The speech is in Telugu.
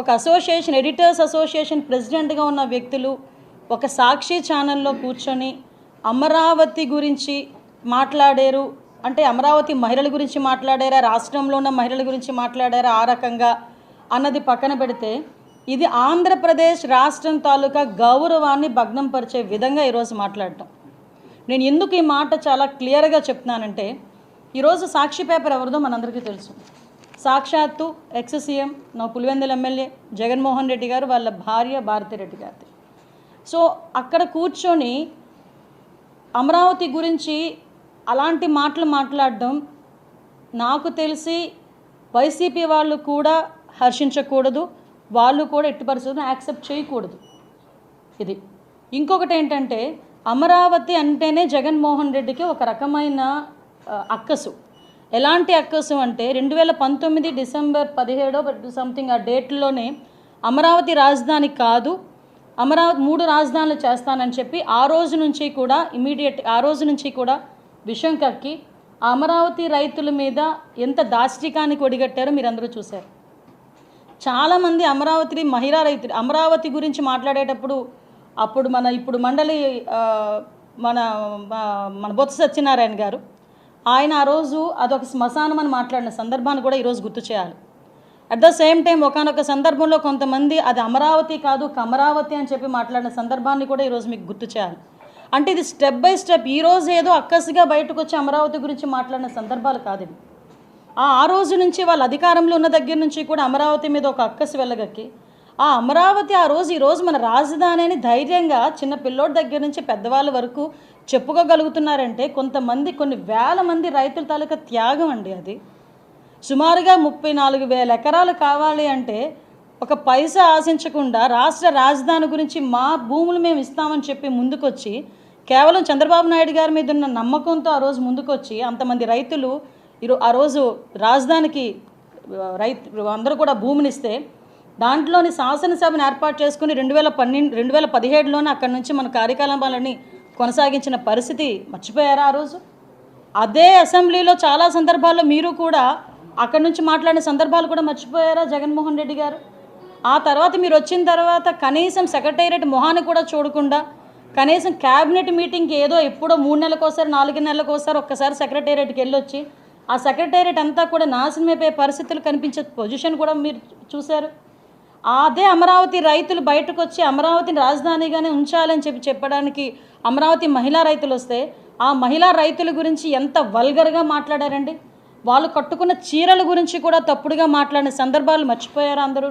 ఒక అసోసియేషన్ ఎడిటర్స్ అసోసియేషన్ ప్రెసిడెంట్గా ఉన్న వ్యక్తులు ఒక సాక్షి ఛానల్లో కూర్చొని అమరావతి గురించి మాట్లాడారు. అంటే అమరావతి మహిళల గురించి మాట్లాడారా? రాష్ట్రంలో ఉన్న మహిళల గురించి మాట్లాడారా ఆ రకంగా అన్నది పక్కన పెడితే ఇది ఆంధ్రప్రదేశ్ రాష్ట్రం తాలూకా గౌరవాన్ని భగ్నం పరిచే విధంగా ఈరోజు మాట్లాడటం. నేను ఎందుకు ఈ మాట చాలా క్లియర్గా చెప్తున్నానంటే ఈరోజు సాక్షి పేపర్ ఎవరిదో మనందరికీ తెలుసు. సాక్షాత్తు ఎక్స్ సీఎం నా పులివెందుల ఎమ్మెల్యే జగన్మోహన్ రెడ్డి గారు వాళ్ళ భార్య భారతిరెడ్డి గారిది. సో అక్కడ కూర్చొని అమరావతి గురించి అలాంటి మాటలు మాట్లాడడం నాకు తెలిసి వైసీపీ వాళ్ళు కూడా హర్షించకూడదు వాళ్ళు కూడా ఎట్టి పరిస్థితులను యాక్సెప్ట్ చేయకూడదు. ఇది. ఇంకొకటి ఏంటంటే అమరావతి అంటేనే జగన్మోహన్ రెడ్డికి ఒక రకమైన అక్కసు. ఎలాంటి అక్కసు అంటే రెండు వేల పంతొమ్మిది డిసెంబర్ పదిహేడో సంథింగ్ ఆ డేట్లోనే అమరావతి రాజధాని కాదు అమరావతి మూడు రాజధానులు చేస్తానని చెప్పి ఆ రోజు నుంచి కూడా ఇమీడియట్ ఆ రోజు నుంచి కూడా విషయం కక్కి ఆ అమరావతి రైతుల మీద ఎంత దాష్టికానికి ఒడిగట్టారో మీరు అందరూ చూశారు. చాలామంది అమరావతి మహిళా రైతులు అమరావతి గురించి మాట్లాడేటప్పుడు అప్పుడు మన ఇప్పుడు మండలి మన మన బొత్స సత్యనారాయణ గారు ఆయన ఆ రోజు అదొక శ్మశానం అని మాట్లాడిన సందర్భాన్ని కూడా ఈరోజు గుర్తు చేయాలి. అట్ ద సేమ్ టైం ఒకనొక సందర్భంలో కొంతమంది అది అమరావతి కాదు కమరావతి అని చెప్పి మాట్లాడిన సందర్భాన్ని కూడా ఈరోజు మీకు గుర్తు చేయాలి. అంటే ఇది స్టెప్ బై స్టెప్ ఈరోజు ఏదో అక్కసిగా బయటకు వచ్చి అమరావతి గురించి మాట్లాడిన సందర్భాలు కాదు ఇవి. ఆ ఆ రోజు నుంచి వాళ్ళ అధికారంలో ఉన్న దగ్గర నుంచి కూడా అమరావతి మీద ఒక అక్కసి వెళ్ళగక్కి ఆ అమరావతి ఆ రోజు ఈరోజు మన రాజధాని అని ధైర్యంగా చిన్న పిల్లోడి దగ్గర నుంచి పెద్దవాళ్ళ వరకు చెప్పుకోగలుగుతున్నారంటే కొంతమంది కొన్ని వేల మంది రైతుల తాలూకా త్యాగం అండి అది. సుమారుగా ముప్పై నాలుగు వేల ఎకరాలు కావాలి అంటే ఒక పైసా ఆశించకుండా రాష్ట్ర రాజధాని గురించి మా భూములు మేము ఇస్తామని చెప్పి ముందుకొచ్చి కేవలం చంద్రబాబు నాయుడు గారి మీద ఉన్న నమ్మకంతో ఆ రోజు ముందుకొచ్చి అంతమంది రైతులు ఈరో ఆ రోజు రాజధానికి రైతు అందరూ కూడా భూమిని ఇస్తే దాంట్లోని శాసనసభను ఏర్పాటు చేసుకుని రెండు వేల పన్నెండు రెండు వేల పదిహేడులోనే అక్కడి నుంచి మన కార్యకలాపాలని కొనసాగించిన పరిస్థితి మర్చిపోయారా ఆ రోజు? అదే అసెంబ్లీలో చాలా సందర్భాల్లో మీరు కూడా అక్కడి నుంచి మాట్లాడిన సందర్భాలు కూడా మర్చిపోయారా జగన్మోహన్ రెడ్డి గారు? ఆ తర్వాత మీరు వచ్చిన తర్వాత కనీసం సెక్రటేరియట్ మొహాన్ని కూడా చూడకుండా కనీసం క్యాబినెట్ మీటింగ్కి ఏదో ఎప్పుడో మూడు నెలలకోసారి నాలుగు నెలలకోసారి ఒక్కసారి సెక్రటేరియట్కి వెళ్ళొచ్చి ఆ సెక్రటేరియట్ అంతా కూడా నాశనం అయిపోయే పరిస్థితులు కనిపించే పొజిషన్ కూడా మీరు చూశారు? అదే అమరావతి రైతులు బయటకు వచ్చి అమరావతిని రాజధానిగానే ఉంచాలని చెప్పి చెప్పడానికి అమరావతి మహిళా రైతులు వస్తే ఆ మహిళా రైతుల గురించి ఎంత వల్గర్గా మాట్లాడారండి? వాళ్ళు కట్టుకున్న చీరల గురించి కూడా తప్పుడుగా మాట్లాడిన సందర్భాలు మర్చిపోయారు అందరూ